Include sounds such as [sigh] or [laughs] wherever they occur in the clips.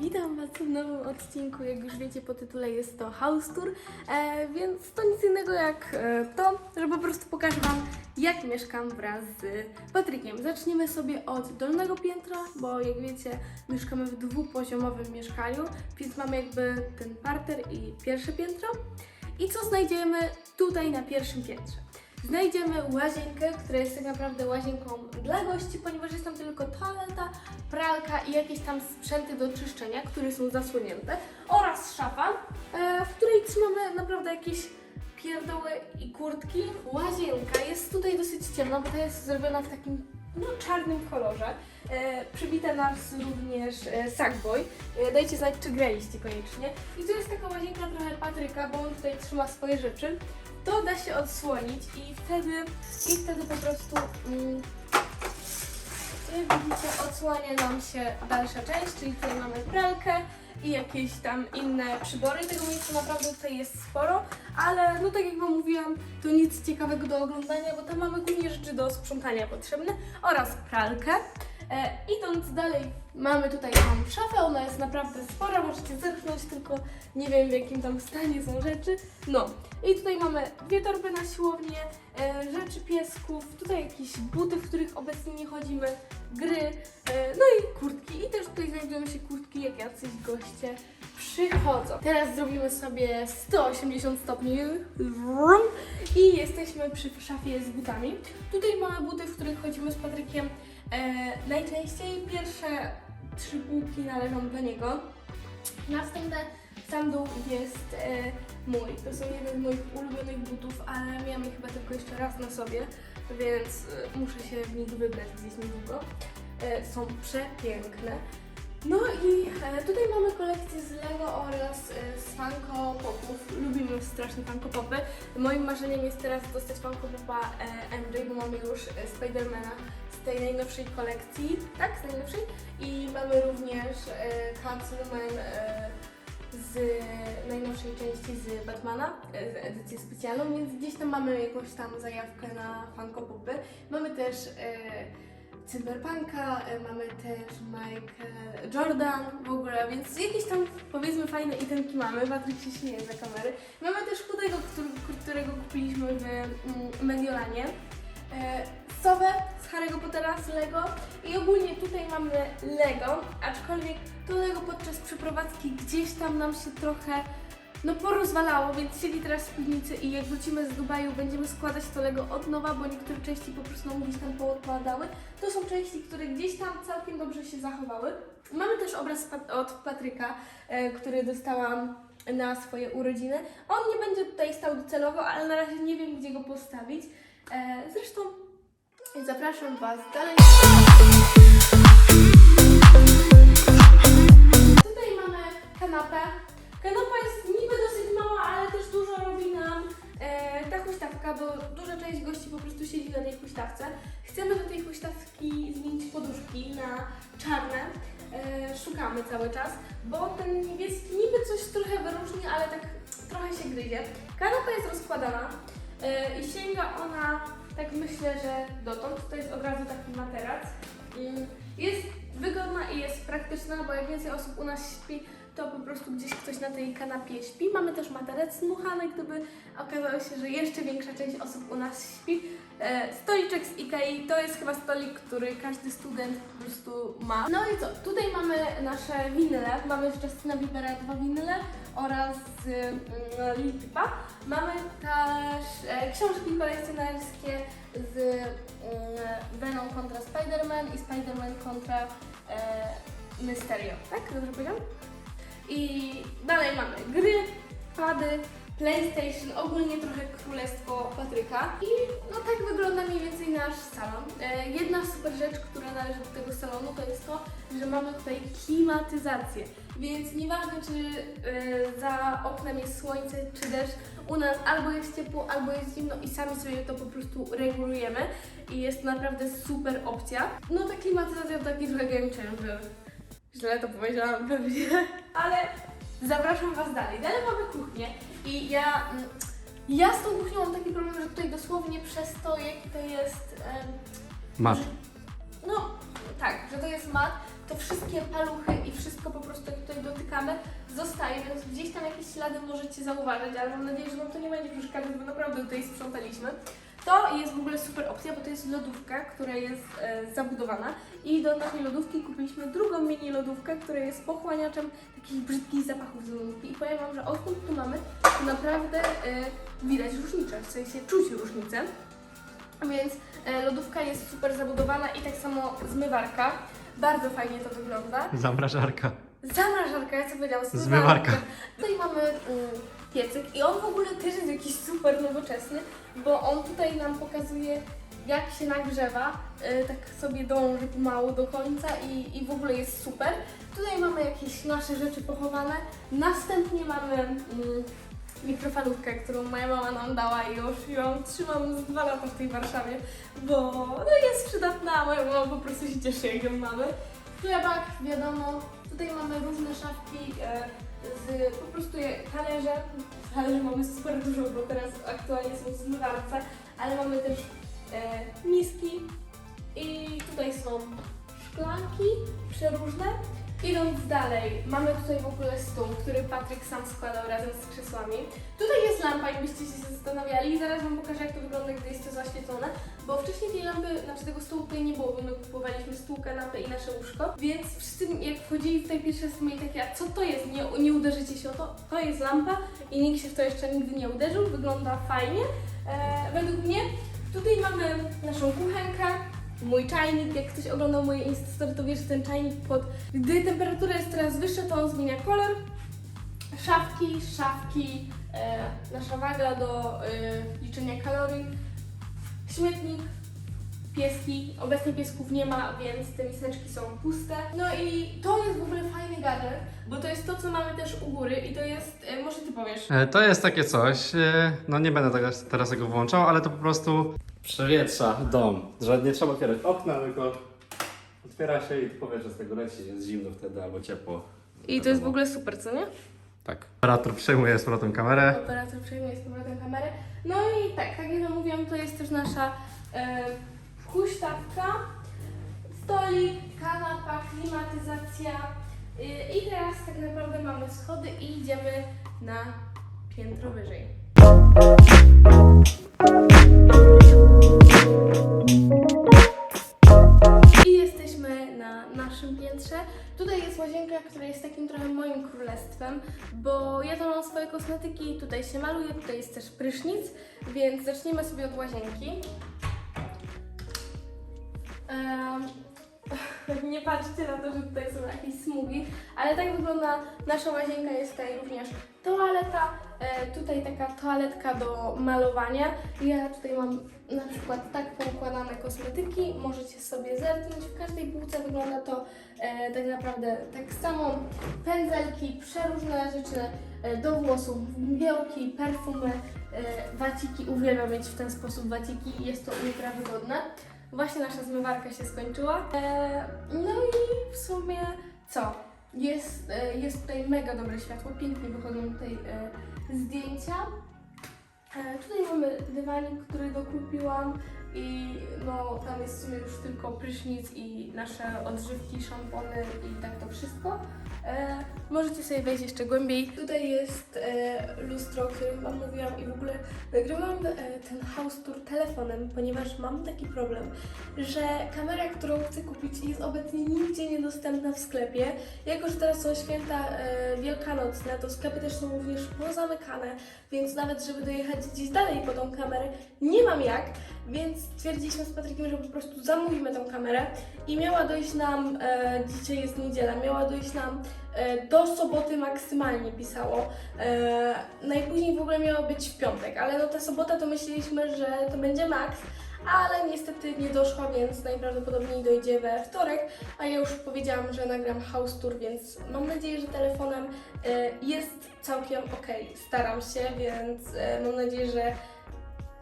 Witam Was w nowym odcinku. Jak już wiecie po tytule jest to House Tour, e, więc to nic innego jak e, to, że po prostu pokażę Wam jak mieszkam wraz z Patrykiem. Zaczniemy sobie od dolnego piętra, bo jak wiecie mieszkamy w dwupoziomowym mieszkaniu, więc mamy jakby ten parter i pierwsze piętro. I co znajdziemy tutaj na pierwszym piętrze? Znajdziemy łazienkę, która jest tak naprawdę łazienką dla gości, ponieważ jest tam tylko toaleta, pralka i jakieś tam sprzęty do czyszczenia, które są zasłonięte oraz szafa, e, w której trzymamy naprawdę jakieś pierdoły i kurtki. Łazienka jest tutaj dosyć ciemna, bo ta jest zrobiona w takim no, czarnym kolorze. E, przybita nas również e, Sackboy. E, dajcie znać, czy graliście koniecznie. I tu jest taka łazienka trochę Patryka, bo on tutaj trzyma swoje rzeczy. To da się odsłonić i wtedy, i wtedy po prostu mm, jak widzicie, odsłania nam się dalsza część, czyli tutaj mamy pralkę i jakieś tam inne przybory. Tego miejsca naprawdę tutaj jest sporo, ale no tak jak Wam mówiłam, to nic ciekawego do oglądania, bo tam mamy głównie rzeczy do sprzątania potrzebne oraz pralkę. E, idąc dalej, mamy tutaj tą szafę, ona jest naprawdę spora, możecie zerknąć, tylko nie wiem w jakim tam stanie są rzeczy. No, i tutaj mamy dwie torby na siłownię, e, rzeczy piesków, tutaj jakieś buty, w których obecnie nie chodzimy, gry, e, no i kurtki. I też tutaj znajdują się kurtki, jak jacyś goście przychodzą. Teraz zrobimy sobie 180 stopni i jesteśmy przy szafie z butami. Tutaj mamy buty, w których chodzimy z Patrykiem e, najczęściej. Pierwsze trzy półki należą do niego. Następne sam dół jest e, mój. To są jeden z moich ulubionych butów, ale miałam je chyba tylko jeszcze raz na sobie, więc e, muszę się w nich wybrać gdzieś niedługo. E, są przepiękne. No i e, tutaj mamy kolekcję z Lego oraz e, z Funko Popów. Lubimy strasznie Funko Popy. Moim marzeniem jest teraz dostać Funko Popa e, MJ, bo mamy już e, Spidermana z tej najnowszej kolekcji, tak, z najnowszej. I mamy również e, Catwoman e, z najnowszej części z Batmana, e, z edycji specjalną, więc gdzieś tam mamy jakąś tam zajawkę na Funko Popy. Mamy też e, Cyberpunka, e, mamy też Michael Jordan w ogóle, więc jakieś tam powiedzmy fajne itemki mamy. Patryk się śmieje za kamery. Mamy też chudego, który, którego kupiliśmy w mm, Mediolanie. E, Z Harry'ego Pottera z Lego i ogólnie tutaj mamy Lego, aczkolwiek to Lego podczas przeprowadzki gdzieś tam nam się trochę no porozwalało, więc siedzi teraz w piwnicy i jak wrócimy z Dubaju będziemy składać to Lego od nowa, bo niektóre części po prostu nam gdzieś tam poodpadały. To są części, które gdzieś tam całkiem dobrze się zachowały. Mamy też obraz od Patryka, e, który dostałam na swoje urodziny. On nie będzie tutaj stał docelowo, ale na razie nie wiem, gdzie go postawić. E, zresztą zapraszam Was dalej. Tutaj mamy kanapę. Kanapa jest niby dosyć mała, ale też dużo robi nam e, ta huśtawka, bo duża część gości po prostu siedzi na tej huśtawce. Chcemy do tej huśtawki zmienić poduszki na czarne. E, szukamy cały czas, bo ten niebieski niby coś trochę wyróżni, ale tak trochę się gryzie. Kanapa jest rozkładana e, i sięga ona, tak myślę, że dotąd. To jest od razu taki materac. Jest wygodna i jest praktyczna, bo jak więcej osób u nas śpi, to po prostu gdzieś ktoś na tej kanapie śpi. Mamy też materac dmuchany, gdyby okazało się, że jeszcze większa część osób u nas śpi. E, stoliczek z Ikei to jest chyba stolik, który każdy student po prostu ma. No i co? Tutaj mamy nasze winyle. Mamy z Justina Biebera dwa winyle oraz z mm, Lil Peepa. Mamy też e, książki kolekcjonerskie z mm, Venom kontra Spider-Man i Spider-Man kontra e, Mysterio. Tak? Dobrze powiedziałam? I dalej mamy gry, pady, PlayStation, ogólnie trochę królestwo Patryka. I no tak wygląda mniej więcej nasz salon. E, jedna super rzecz, która należy do tego salonu, to jest to, że mamy tutaj klimatyzację. Więc nieważne, czy e, za oknem jest słońce, czy deszcz, u nas albo jest ciepło, albo jest zimno i sami sobie to po prostu regulujemy. I jest to naprawdę super opcja. No ta klimatyzacja to taki trochę game changer. Źle to powiedziałam pewnie, ale zapraszam Was dalej. Dalej mamy kuchnię i ja, mm, ja z tą kuchnią mam taki problem, że tutaj dosłownie przez to, jaki to jest, em, Mat. no tak, że to jest mat, to wszystkie paluchy i wszystko po prostu jak tutaj dotykamy zostaje, więc gdzieś tam jakieś ślady możecie zauważyć, ale mam nadzieję, że Wam to nie będzie przeszkadzać, bo naprawdę tutaj sprzątaliśmy. To jest w ogóle super opcja, bo to jest lodówka, która jest e, zabudowana i do naszej lodówki kupiliśmy drugą mini lodówkę, która jest pochłaniaczem takich brzydkich zapachów z lodówki i powiem Wam, że odkąd tu mamy, to naprawdę e, widać różnicę, w sensie czuć różnicę. Więc e, lodówka jest super zabudowana i tak samo zmywarka. Bardzo fajnie to wygląda. Zamrażarka. Zamrażarka, co powiedziałam? Zmywarka. Tutaj mamy mm, piecyk i on w ogóle też jest jakiś super nowoczesny, bo on tutaj nam pokazuje jak się nagrzewa, y, tak sobie dąży pomału do końca i, i w ogóle jest super. Tutaj mamy jakieś nasze rzeczy pochowane. Następnie mamy mm, mikrofalówkę, którą moja mama nam dała i już ją trzymam z dwa lata w tej Warszawie, bo no, jest przydatna, a moja mama po prostu się cieszy jak ją mamy. Chlebak, wiadomo, tutaj mamy różne szafki e, z po prostu je, talerze. Talerze mamy super dużo, bo teraz aktualnie są zmywarce, ale mamy też e, miski i tutaj są szklanki przeróżne. Idąc dalej, mamy tutaj w ogóle stół, który Patryk sam składał razem z krzesłami. Tutaj jest lampa, jakbyście się zastanawiali i zaraz Wam pokażę jak to wygląda, gdy jest to zaświecone, bo wcześniej tej lampy, znaczy tego stołu tutaj nie było, bo my kupowaliśmy stół, kanapę i nasze łóżko, więc wszyscy jak wchodzili tutaj pierwszy raz mieli takie, a co to jest, nie, nie uderzycie się o to? To jest lampa i nikt się w to jeszcze nigdy nie uderzył, wygląda fajnie, e, według mnie. Tutaj mamy naszą kuchenkę, mój czajnik, jak ktoś oglądał moje Instastory, to wie, że ten czajnik pod... Gdy temperatura jest teraz wyższa, to on zmienia kolor. Szafki, szafki, e, nasza wagla do e, liczenia kalorii, śmietnik, pieski. Obecnie piesków nie ma, więc te miseczki są puste. No i to jest w ogóle fajny gadżet, bo to jest to, co mamy też u góry i to jest... E, może Ty powiesz. E, To jest takie coś, e, no nie będę teraz tego włączał, ale to po prostu przewietrza dom. Że nie trzeba otwierać okna, tylko otwiera się i powietrze z tego leci, jest zimno wtedy albo ciepło. I to jest w ogóle super, co nie? Tak. Operator przejmuje z powrotem kamerę. Operator przejmuje z powrotem kamerę. No i tak, tak jak mówiłam, to jest też nasza e, huśtawka, stolik, kanapa, klimatyzacja. Y, I teraz tak naprawdę mamy schody i idziemy na piętro wyżej. I jesteśmy na naszym piętrze. Tutaj jest łazienka, która jest takim trochę moim królestwem, bo ja tam mam swoje kosmetyki, tutaj się maluję, tutaj jest też prysznic, więc zacznijmy sobie od łazienki. [laughs] Nie patrzcie na to, że tutaj są jakieś smugi, ale tak wygląda nasza łazienka. Jest tutaj również toaleta, e, tutaj taka toaletka do malowania. Ja tutaj mam na przykład tak poukładane kosmetyki, możecie sobie zerknąć. W każdej półce wygląda to e, tak naprawdę tak samo. Pędzelki, przeróżne rzeczy e, do włosów, mgiełki, perfumy, e, waciki. Uwielbiam mieć w ten sposób waciki, jest to ultra wygodne. Właśnie nasza zmywarka się skończyła. E, no i w sumie co? Jest, e, jest tutaj mega dobre światło, pięknie wychodzą tutaj e, zdjęcia. E, tutaj mamy dywanik, który dokupiłam i no tam jest w sumie już tylko prysznic i nasze odżywki, szampony i tak to wszystko. E, możecie sobie wejść jeszcze głębiej. Tutaj jest e, lustro, o którym Wam mówiłam i w ogóle nagrywam e, ten house tour telefonem, ponieważ mam taki problem, że kamera, którą chcę kupić jest obecnie nigdzie niedostępna w sklepie. Jako, że teraz są święta e, wielkanocne, to sklepy też są również pozamykane, więc nawet żeby dojechać gdzieś dalej po tą kamerę, nie mam jak, więc stwierdziliśmy z Patrykiem, że po prostu zamówimy tą kamerę i miała dojść nam, e, dzisiaj jest niedziela, miała dojść nam e, do soboty maksymalnie pisało. E, najpóźniej w ogóle miało być w piątek, ale no ta sobota to myśleliśmy, że to będzie maks, ale niestety nie doszła, więc najprawdopodobniej dojdzie we wtorek, a ja już powiedziałam, że nagram house tour, więc mam nadzieję, że telefonem e, jest całkiem ok. Staram się, więc e, mam nadzieję, że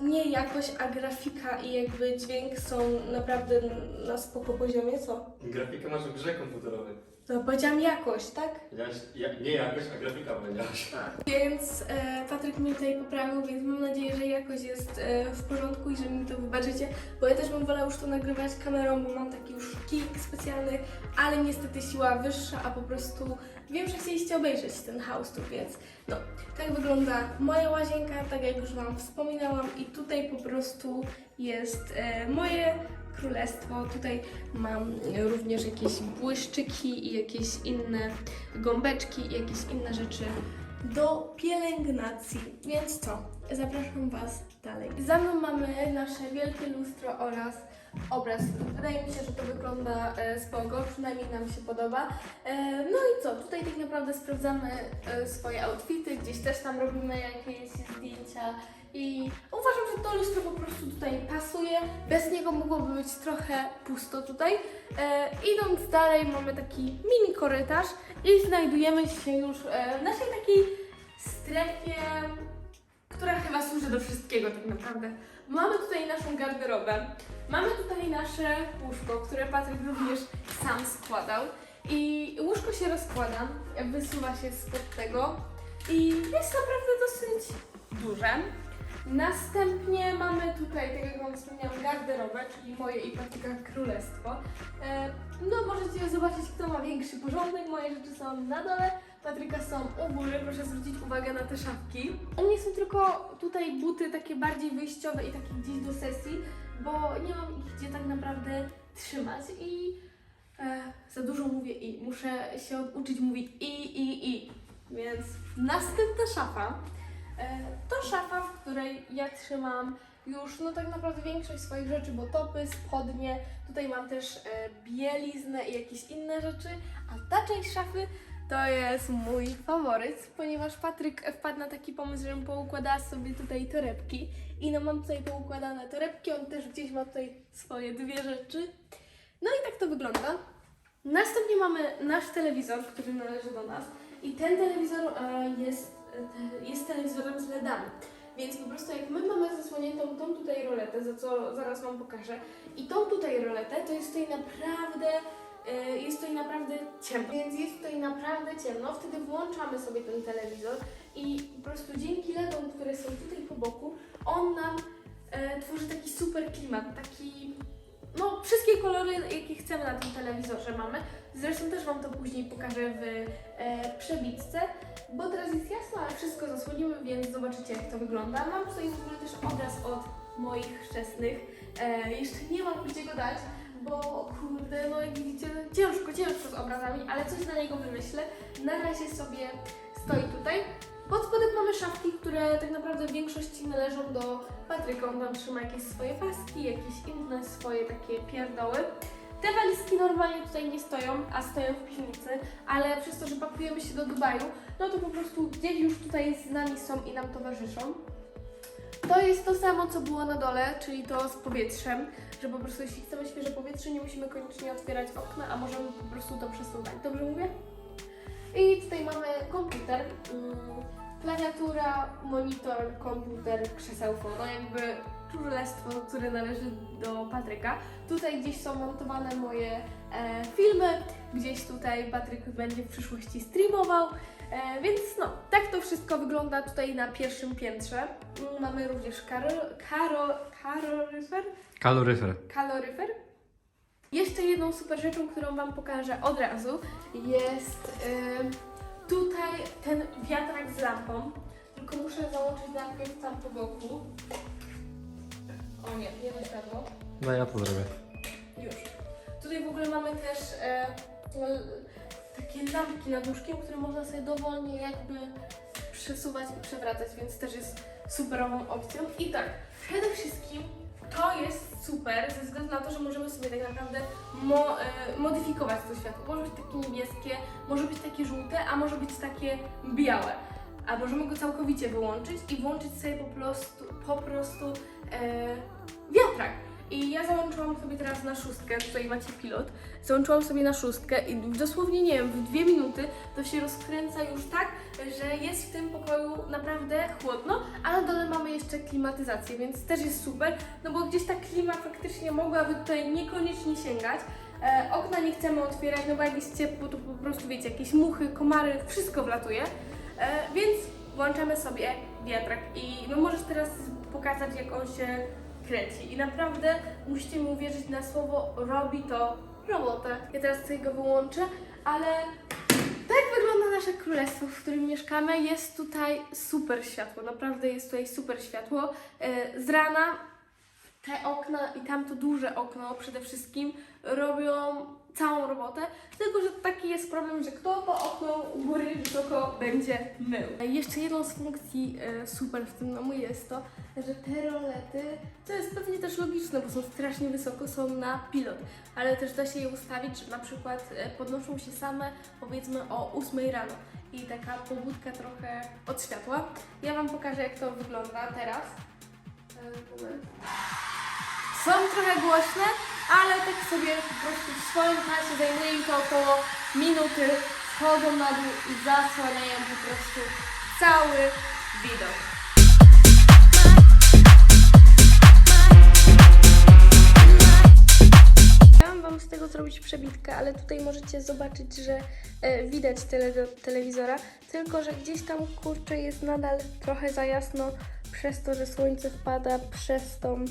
nie jakość, a grafika i jakby dźwięk są naprawdę na spoko poziomie, co? Grafikę masz w grze komputerowej. No powiedziałam jakość, tak? Powiedziałaś, ja, nie jakoś, a grafika powiedziałaś. Więc e, Patryk mnie tutaj poprawił, więc mam nadzieję, że jakość jest e, w porządku i że mi to wybaczycie, bo ja też bym wolała już to nagrywać kamerą, bo mam taki już kik specjalny, ale niestety siła wyższa, a po prostu wiem, że chcieliście obejrzeć ten house tour, więc no, tak wygląda moja łazienka, tak jak już Wam wspominałam i tutaj po prostu jest e, moje królestwo. Tutaj mam również jakieś błyszczyki i jakieś inne gąbeczki i jakieś inne rzeczy do pielęgnacji. Więc co? Zapraszam Was dalej. Za mną mamy nasze wielkie lustro oraz obraz. Wydaje mi się, że to wygląda e, spoko, przynajmniej nam się podoba. E, no i co? Tutaj tak naprawdę sprawdzamy e, swoje outfity, gdzieś też tam robimy jakieś zdjęcia i uważam, że to lustro po prostu tutaj pasuje. Bez niego mogłoby być trochę pusto tutaj. E, idąc dalej mamy taki mini korytarz i znajdujemy się już e, w naszej takiej strefie, która chyba służy do wszystkiego tak naprawdę. Mamy tutaj naszą garderobę, mamy tutaj nasze łóżko, które Patryk również sam składał i łóżko się rozkłada, wysuwa się spod tego i jest naprawdę dosyć duże. Następnie mamy tutaj, tak jak Wam wspomniałam, garderobę, czyli moje i Patryka królestwo. E, no możecie zobaczyć, kto ma większy porządek. Moje rzeczy są na dole, Patryka są u góry. Proszę zwrócić uwagę na te szafki. U mnie są tylko tutaj buty takie bardziej wyjściowe i takie gdzieś do sesji, bo nie mam ich gdzie tak naprawdę trzymać i e, za dużo mówię i muszę się uczyć mówić i, i, i. Więc następna szafa. E, To szafa, w której ja trzymam już no tak naprawdę większość swoich rzeczy, bo topy, spodnie, tutaj mam też e, bieliznę i jakieś inne rzeczy, a ta część szafy to jest mój faworyt, ponieważ Patryk wpadł na taki pomysł, żebym poukładała sobie tutaj torebki i no mam tutaj poukładane torebki, on też gdzieś ma tutaj swoje dwie rzeczy. No i tak to wygląda. Następnie mamy nasz telewizor, który należy do nas i ten telewizor e, jest, jest telewizorem z LEDami. Więc po prostu jak my mamy zasłoniętą tą tutaj roletę, za co zaraz Wam pokażę, i tą tutaj roletę, to jest tutaj naprawdę, e, jest tutaj naprawdę ciemno. Więc jest tutaj naprawdę ciemno, wtedy włączamy sobie ten telewizor i po prostu dzięki LEDom, które są tutaj po boku, on nam e, tworzy taki super klimat, taki no, wszystkie kolory, jakie chcemy na tym telewizorze mamy. Zresztą też Wam to później pokażę w e, przebitce, bo teraz jest jasno, ale wszystko zasłonimy, więc zobaczycie jak to wygląda. Mam tutaj w ogóle też obraz od moich chrzestnych. E, jeszcze nie mam gdzie go dać, bo kurde, no jak widzicie, ciężko, ciężko z obrazami, ale coś na niego wymyślę. Na razie sobie stoi tutaj. Pod spodem mamy szafki, które tak naprawdę w większości należą do Patryka. On tam trzyma jakieś swoje paski, jakieś inne swoje takie pierdoły. Te walizki normalnie tutaj nie stoją, a stoją w piwnicy, ale przez to, że pakujemy się do Dubaju, no to po prostu gdzieś już tutaj z nami są i nam towarzyszą. To jest to samo, co było na dole, czyli to z powietrzem, że po prostu jeśli chcemy świeże powietrze, nie musimy koniecznie otwierać okna, a możemy po prostu to przesuwać. Dobrze mówię? I tutaj mamy komputer, mm, klawiatura, monitor, komputer, krzesełko, no jakby królestwo, które należy do Patryka. Tutaj gdzieś są montowane moje e, filmy, gdzieś tutaj Patryk będzie w przyszłości streamował, e, więc no, tak to wszystko wygląda tutaj na pierwszym piętrze. Mm, Mamy również karo, karo, kaloryfer, Kaloryfer. kaloryfer. Jeszcze jedną super rzeczą, którą Wam pokażę od razu, jest ym, tutaj ten wiatrak z lampą. Tylko muszę założyć najpierw tam po boku. O nie, nie wyszedło. No ja to zrobię. Już. Tutaj w ogóle mamy też l- takie lampki nad łóżkiem, które można sobie dowolnie jakby przesuwać i przewracać, więc też jest superową opcją. I tak, przede wszystkim to jest super ze względu na to, że możemy sobie tak naprawdę mo, e, modyfikować to światło. Może być takie niebieskie, może być takie żółte, a może być takie białe. A możemy go całkowicie wyłączyć i włączyć sobie po prostu, po prostu e, wiatrak. I ja załączyłam sobie teraz na szóstkę, tutaj macie pilot, załączyłam sobie na szóstkę i dosłownie, nie wiem, w dwie minuty to się rozkręca już tak, że jest w tym pokoju naprawdę chłodno, a na dole mamy jeszcze klimatyzację, więc też jest super, no bo gdzieś ta klima faktycznie mogłaby tutaj niekoniecznie sięgać, E, okna nie chcemy otwierać, no bo jak jest ciepło, to po prostu wiecie, jakieś muchy, komary, wszystko wlatuje. E, więc włączamy sobie wiatrak i no możesz teraz pokazać, jak on się kręci. I naprawdę musicie mi uwierzyć na słowo, robi to robotę. Ja teraz sobie go wyłączę, ale tak wygląda nasze królestwo, w którym mieszkamy. Jest tutaj super światło, naprawdę jest tutaj super światło. E, Z rana te okna i tamto duże okno przede wszystkim robią całą robotę, tylko że taki jest problem, że kto to okno u góry wysoko będzie mył. Jeszcze jedną z funkcji e, super w tym domu jest to, że te rolety, to jest pewnie też logiczne, bo są strasznie wysoko, są na pilot, ale też da się je ustawić, że na przykład e, podnoszą się same powiedzmy o 8 rano i taka pobudka trochę od światła. Ja Wam pokażę jak to wygląda teraz. E, moment. Są trochę głośne, ale tak sobie po prostu w swoim czasie zajmuje im to około minuty, wchodzą na dół i zasłaniają po prostu cały widok. Z tego zrobić przebitkę, ale tutaj możecie zobaczyć, że e, widać tele, telewizora, tylko że gdzieś tam kurczę jest nadal trochę za jasno przez to, że słońce wpada przez tą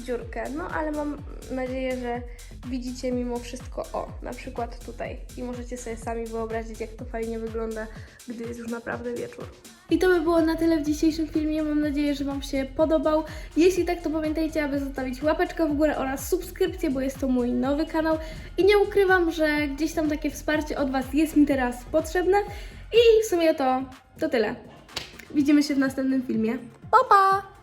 dziurkę. No ale mam nadzieję, że widzicie mimo wszystko o, na przykład tutaj i możecie sobie sami wyobrazić, jak to fajnie wygląda, gdy jest już naprawdę wieczór. I to by było na tyle w dzisiejszym filmie. Mam nadzieję, że Wam się podobał. Jeśli tak, to pamiętajcie, aby zostawić łapeczkę w górę oraz subskrypcję, bo jest to mój nowy kanał. I nie ukrywam, że gdzieś tam takie wsparcie od Was jest mi teraz potrzebne. I w sumie to, to tyle. Widzimy się w następnym filmie. Pa, pa!